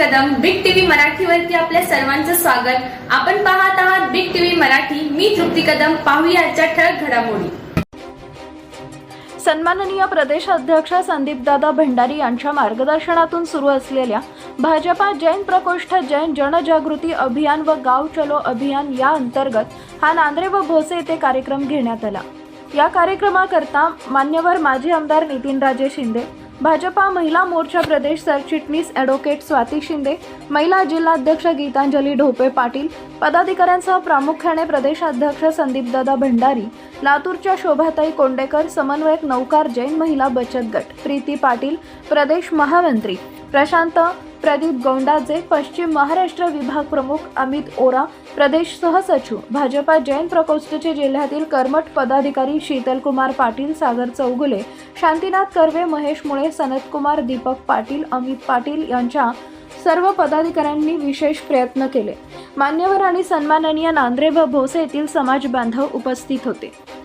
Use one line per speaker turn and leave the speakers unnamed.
मराठीवरती आपल्या सर्वांचं स्वागत. आपण पाहत आहात बिग टीव्ही मराठी. मी तृप्ती कदम. पाहूया आजच्या ठळक घडामोडी.
सन्माननीय प्रदेश अध्यक्ष संदीपदादा भंडारी यांच्या मार्गदर्शनातून सुरू असलेल्या भाजपा जैन प्रकोष्ठ जैन जनजागृती अभियान व गाव चलो अभियान या अंतर्गत हा नांद्रे व भोसे येथे कार्यक्रम घेण्यात आला. या कार्यक्रमाकरता मान्यवर माजी आमदार नितीनराजे शिंदे भाजपा महिला मोर्चा प्रदेश सरचिटणीस ॲडव्होकेट स्वाती शिंदे महिला जिल्हाध्यक्ष गीतांजली ढोपे पाटील पदाधिकाऱ्यांसह प्रामुख्याने प्रदेशाध्यक्ष संदीपदादा भंडारी लातूरच्या शोभाताई कोंडेकर समन्वयक नौकार जैन महिला बचत गट प्रीती पाटील प्रदेश महामंत्री प्रशांत प्रदीप गोंडाजे पश्चिम महाराष्ट्र विभाग प्रमुख अमित ओरा प्रदेश सहसचिव भाजपा जैन प्रकोष्ठचे जिल्ह्यातील कर्मठ पदाधिकारी शीतलकुमार पाटील सागर चौगुले शांतीनाथ कर्वे महेश मुळे सनतकुमार दीपक पाटील अमित पाटील यांच्या सर्व पदाधिकाऱ्यांनी विशेष प्रयत्न केले. मान्यवर आणि सन्माननीय नांद्रे व भोसे येथील समाज बांधव उपस्थित होते.